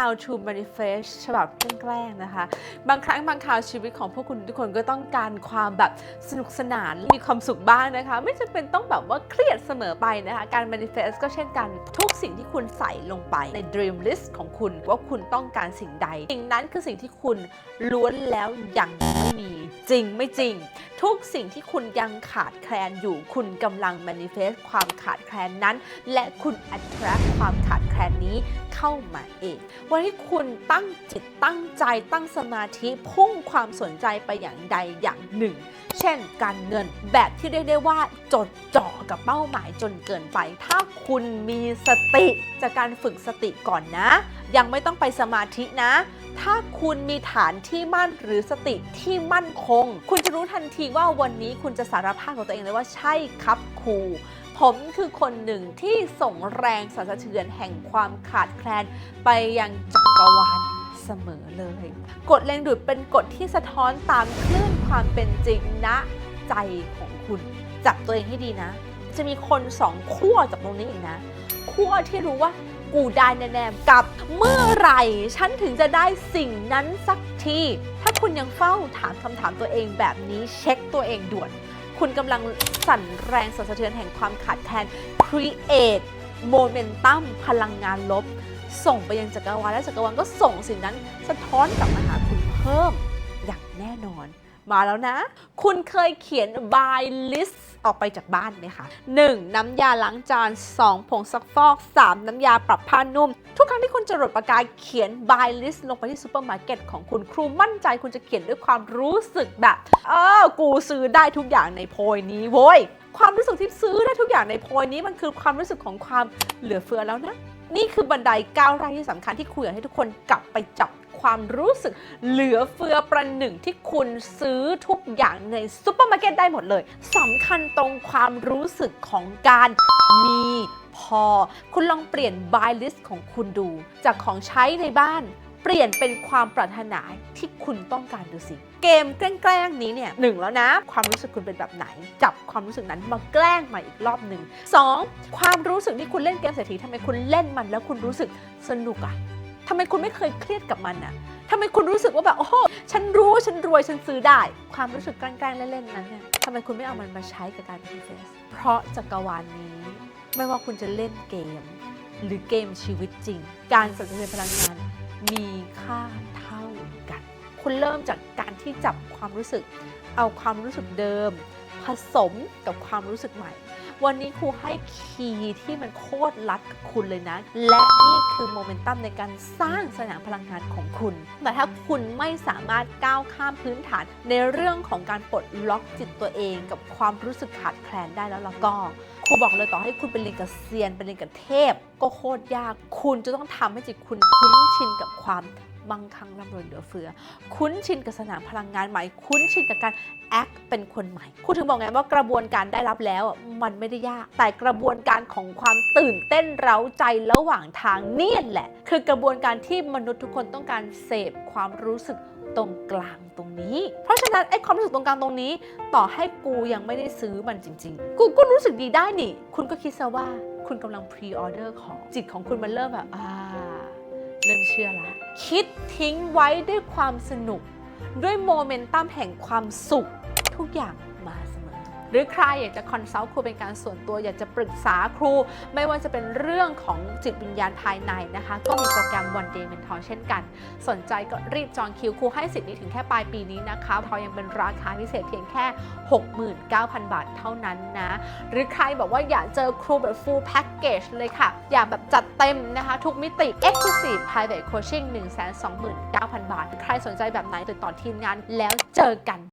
How to manifest ฉบับแกล้งๆนะคะ บางครั้งบางคราวชีวิตของพวกคุณทุกคนก็ต้องการความแบบสนุกสนานมีความสุขบ้างนะคะ ไม่จำเป็นต้องแบบว่าเครียดเสมอไปนะคะ การ manifest ก็เช่นกันทุกสิ่งที่คุณใส่ลงไปใน dream list ของคุณว่าคุณต้องการสิ่งใด สิ่งนั้นคือสิ่งที่คุณล้วนแล้วยังไม่มีจริงไม่จริง ทุกสิ่งที่คุณยังขาดแคลนอยู่คุณกำลัง manifest ความขาดแคลนนั้น และคุณ attract ความขาดแคลนนี้เข้ามาเองวันที่คุณตั้งจิตตั้งใจตั้งสมาธิพุ่งความสนใจไปอย่างใดอย่างหนึ่ง เช่น การเงินแบบที่เรียกได้ว่าจดจ่อกับเป้าหมายจนเกินไป ถ้าคุณมีสติจากการฝึกสติก่อนนะ ยังไม่ต้องไปสมาธินะ ถ้าคุณมีฐานที่มั่นหรือสติที่มั่นคง คุณจะรู้ทันทีว่าวันนี้คุณจะสารภาพกับตัวเองเลยว่าใช่ครับครู ผมคือคนหนึ่งที่ส่งแรงสั่นสะเทือนแห่งความขาดแคลนไปยังจักรวาลเสมอเลย กฎแรงดูดเป็นกฎที่สะท้อนตามคลื่นความเป็นจริงณใจของคุณ จับตัวเองให้ดีนะ จะมีคนสองขั้วจากตรงนี้อีกนะขั้วที่รู้ว่ากูได้แน่ๆกับเมื่อไหร่ฉันถึงจะได้สิ่งนั้นสักที ถ้าคุณยังเฝ้าถามคำถามตัวเองแบบนี้เช็คตัวเองด่วน คุณกำลังสั่นแรงสั่นสะเทือนแห่งความขาดแคลน create momentum พลังงานลบ ส่งไปยังจักรวาลและจักรวาลก็ส่งสิ่งนั้นสะท้อนกลับมาหาคุณเพิ่มอย่างแน่นอน มาแล้วนะ คุณเคยเขียน buy list ออกไปจากบ้านไหมคะ 1. น้ำยาล้างจาน 2. ผงซักฟอก 3. น้ำยาปรับผ้านุ่ม ทุกครั้งที่คุณจะหลดปากกาเขียน buy list ลงไปที่ซูเปอร์มาร์เก็ตของคุณครูมั่นใจคุณจะเขียนด้วยความรู้สึกแบบ เออ กูซื้อได้ทุกอย่างในโพยนี้โว้ย ความรู้สึกที่ซื้อได้ทุกอย่างในโพยนี้มันคือความรู้สึกของความเหลือเฟือแล้วนะ นี่คือบันไดก้าวแรกที่สำคัญที่คุยให้ทุกคนกลับไปจับ ความรู้สึกเหลือเฟือประหนึ่งที่คุณซื้อทุกอย่างในซุปเปอร์มาร์เก็ตได้หมดเลยสำคัญตรงความรู้สึกของการมีพอ คุณลองเปลี่ยน buy list ของคุณดู จากของใช้ในบ้านเปลี่ยนเป็นความปรารถนาที่คุณต้องการดูสิ เกมแกล้งนี้เนี่ยหนึ่งแล้วนะ ความรู้สึกคุณเป็นแบบไหน จับความรู้สึกนั้นมาแกล้งใหมาอีกรอบหนึ่งสองความรู้สึกที่คุณเล่นเกมเศรษฐีทำไมคุณเล่นมันแล้วคุณรู้สึกสนุกอะ ทำไมคุณไม่เคยเครียดกับมันอะทำไมคุณรู้สึกว่าแบบโอ้โหฉันรู้ว่าฉันรวยฉันซื้อได้ ความรู้สึกแกล้งๆเล่นๆนั้นเนี่ยทำไมคุณไม่เอามันมาใช้กับการเป็นเฟสเพราะจักรวาลนี้ ไม่ว่าคุณจะเล่นเกม หรือเกมชีวิตจริง การสั่นสะเทือนพลังงานมีค่าเท่ากัน คุณเริ่มจากการที่จับความรู้สึก เอาความรู้สึกเดิม ผสมกับความรู้สึกใหม่ วันนี้ครูให้คีย์ที่มันโคตรลัดกับคุณเลยนะ และนี่คือโมเมนตัมในการสร้างสนามพลังงานของคุณ แต่ถ้าคุณไม่สามารถก้าวข้ามพื้นฐาน ในเรื่องของการปลดล็อกจิตตัวเองกับความรู้สึกขาดแคลนได้แล้วล้วก็ครูบอกเลยต่อให้คุณเป็นเรียนกับเซียนเป็นเรียนกับเทพ ก็โคตรยาก คุณจะต้องทำให้จิตคุณคุ้นชินกับความ มั่งคั่งร่ำรวยเหลือเฟือ คุ้นชินกับสนามพลังงานใหม่ คุ้นชินกับการแอคเป็นคนใหม่ครูถึงบอกไงว่ากระบวนการได้รับแล้ว มันไม่ได้ยาก แต่กระบวนการของความตื่นเต้นเร้าใจระหว่างทางเนี่ยแหละ คือกระบวนการที่มนุษย์ทุกคนต้องการเสพความรู้สึกตรงกลางตรงนี้ เพราะฉะนั้นไอ้ความรู้สึกตรงกลางตรงนี้ ต่อให้กูยังไม่ได้ซื้อมันจริง ๆ กูก็รู้สึกดีได้นี่ คุณก็คิดซะว่าคุณกำลังพรีออเดอร์ของจิตของคุณมันเริ่มแบบอ่า เริ่มเชื่อละ คิดทิ้งไว้ด้วยความสนุก ด้วยโมเมนตัมแห่งความสุข ทุกอย่างมาส หรือใครอยากจะคอนซัลท์ครูเป็นการส่วนตัว อยากจะปรึกษาครู ไม่ว่าจะเป็นเรื่องของจิตวิญญาณภายในนะคะ ก็มีโปรแกรม One Day Mentor เช่นกัน สนใจก็รีบจองคิวครูให้สิทธิ์นี้ถึงแค่ปลายปีนี้นะคะทอยังเป็นราคาพิเศษเพียงแค่ 69,000 บาทเท่านั้นนะ หรือใครบอกว่าอยากเจอครูแบบ full package เลยค่ะ อยากแบบจัดเต็มนะคะ ทุกมิติ exclusive private coaching 129,000 บาท ใครสนใจแบบไหนติดต่อทีมงานแล้วเจอกัน